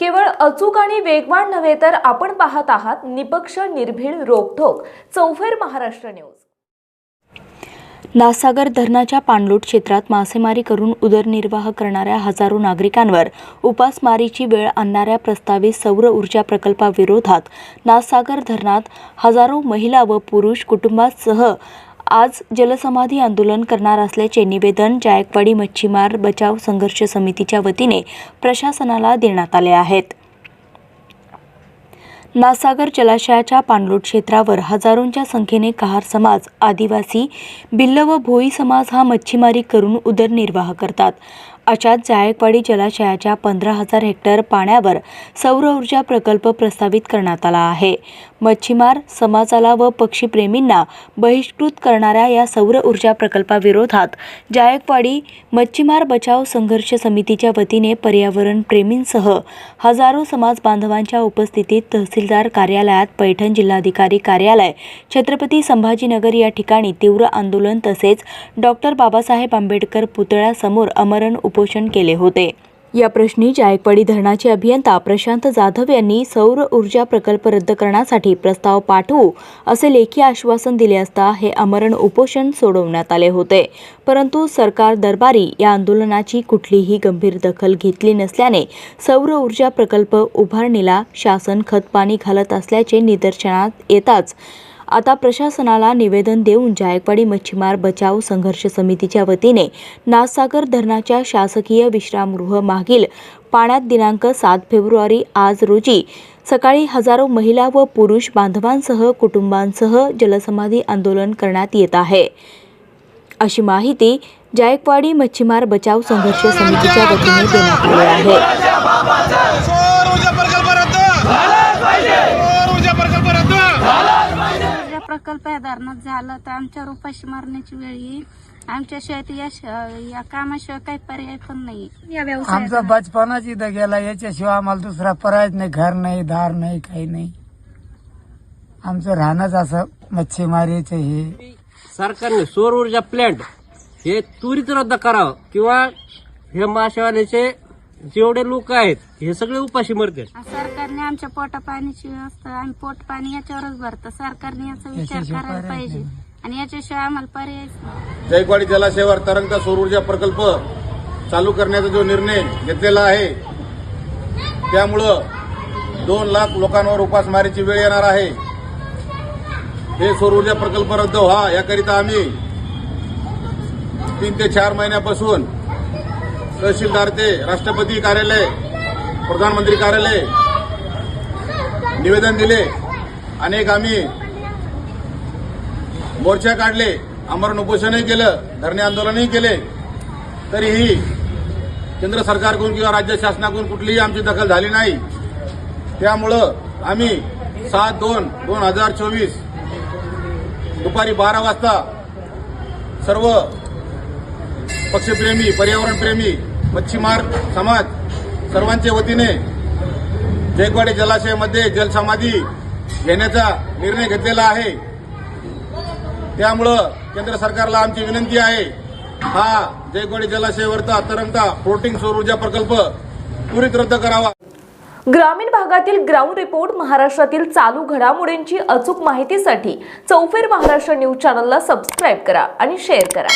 केवळ अचूक आणि वेगवान नव्हे तर आपण पाहत आहात निपक्ष निर्भीड रोखोक चौफेर महाराष्ट्र न्यूज. नासागर धरणाच्या पाणलोट क्षेत्रात मासेमारी करून उदरनिर्वाह करणाऱ्या हजारो नागरिकांवर उपासमारीची वेळ आणणाऱ्या प्रस्तावित सौर ऊर्जा प्रकल्पाविरोधात नासागर धरणात हजारो महिला व पुरुष कुटुंबासह आज जलसमाधी आंदोलन करणार असल्याचे निवेदन जायकवाडी मच्छीमार बचाव संघर्ष समितीच्या वतीने प्रशासनाला देण्यात आले आहेत. नासागर जलाशयाच्या पाणलोट क्षेत्रावर हजारोंच्या संख्येने कहार समाज आदिवासी भिल्ल व भोई समाज हा मच्छीमारी करून उदरनिर्वाह करतात. अशात जायकवाडी जलाशयाच्या पंधरा हजार हेक्टर पाण्यावर सौर ऊर्जा प्रकल्प प्रस्तावित करण्यात आला आहे. मच्छीमार समाजाला व पक्षीप्रेमींना बहिष्कृत करणाऱ्या या सौर ऊर्जा प्रकल्पाविरोधात जायकवाडी मच्छीमार बचाव संघर्ष समितीच्या वतीने पर्यावरण प्रेमींसह हजारो समाज बांधवांच्या उपस्थितीत तहसीलदार कार्यालयात पैठण जिल्हाधिकारी कार्यालय छत्रपती संभाजीनगर या ठिकाणी तीव्र आंदोलन तसेच डॉक्टर बाबासाहेब आंबेडकर पुतळ्यासमोर अमरण उप उपोषण केले होते. या प्रश्नी जायकवाडी धरणाचे अभियंता प्रशांत जाधव यांनी सौर ऊर्जा प्रकल्प रद्द करण्यासाठी प्रस्ताव पाठवू असे लेखी आश्वासन दिले असता हे अमरण उपोषण सोडवण्यात आले होते. परंतु सरकार दरबारी या आंदोलनाची कुठलीही गंभीर दखल घेतली नसल्याने सौर ऊर्जा प्रकल्प उभारणीला शासन खतपाणी घालत असल्याचे निदर्शनात येताच आता प्रशासनाला निवेदन देऊन जायकवाडी मच्छीमार बचाव संघर्ष समितीच्या वतीने नाथसागर धरणाच्या शासकीय विश्रामगृह मागील पाण्यात दिनांक सात फेब्रुवारी आज रोजी सकाळी हजारो महिला व पुरुष बांधवांसह कुटुंबांसह जलसमाधी आंदोलन करण्यात येत आहे. अशी माहिती जायकवाडी मच्छीमार बचाव संघर्ष समितीच्या वतीने देण्यात आली आहे सौर ऊर्जा प्रकल्प रद्द सौर ऊर्जा प्रकल्प रद्द ऊर्जा प्रकल्प या धरणात झालं तर आमच्यावर उपाशी मारण्याची वेळ येईल. आमच्या शेती या श- या कामाशिवाय काही पर्याय पण नाही या आमचा बचपनच इथं गेला. याच्याशिवाय आम्हाला दुसरा पर्यायच नाही. घर नाही दार नाही काही नाही. आमचं राहणंच असं मच्छीमारीचं हे. सरकारने सौर ऊर्जा प्लांट हे त्वरित रद्द करावं किंवा हे मासेवाल्याचे जेवढे लोक आहेत हे सगळे उपाशी मरतील सरकारने आमच्या पोटा पाण्याची व्यवस्था आम्ही पोट पाणी याच्यावरच भरतं. सरकारने याचा विचार करायला पर्याय पाहिजे. आणि याच्याशिवाय आम्हाला पर्यायच नाही. जायकवाडी जलाशयावर तरंगता सौर ऊर्जा प्रकल्प चालू करण्याचा जो निर्णय घेतलेला आहे त्यामुळं दोन लाख लोकांवर उपासमारीची वेळ येणार आहे. हे सौर ऊर्जा प्रकल्प रद्द व्हा याकरिता आम्ही तीन ते चार महिन्यापासून तहसीलदार ते राष्ट्रपती कार्यालय प्रधानमंत्री कार्यालय निवेदन दिले. अनेक आम्ही मोर्चा काढले. आमरण उपोषणही केलं धरणे आंदोलनही केले. तरीही केंद्र सरकारकडून किंवा राज्य शासनाकडून कुठलीही आमची दखल झाली नाही. त्यामुळं आम्ही सात दोन दोन हजार चोवीस दुपारी बारा वाजता सर्व पक्षप्रेमी पर्यावरणप्रेमी मच्छीमार समाज सर्वांच्या वतीने जयकवाडी जलाशयामध्ये जलसमाधी घेण्याचा निर्णय घेतलेला आहे. त्यामुळं केंद्र सरकारला आमची विनंती आहे हा जयकवाडी जलाशयावरचा तरंगता फ्लोटिंग सौर ऊर्जा प्रकल्प त्वरित रद्द करावा. ग्रामीण भागातील ग्राउंड रिपोर्ट महाराष्ट्रातील चालू घडामोडींची अचूक माहितीसाठी चौफेर महाराष्ट्र न्यूज चॅनलला सबस्क्राईब करा आणि शेअर करा.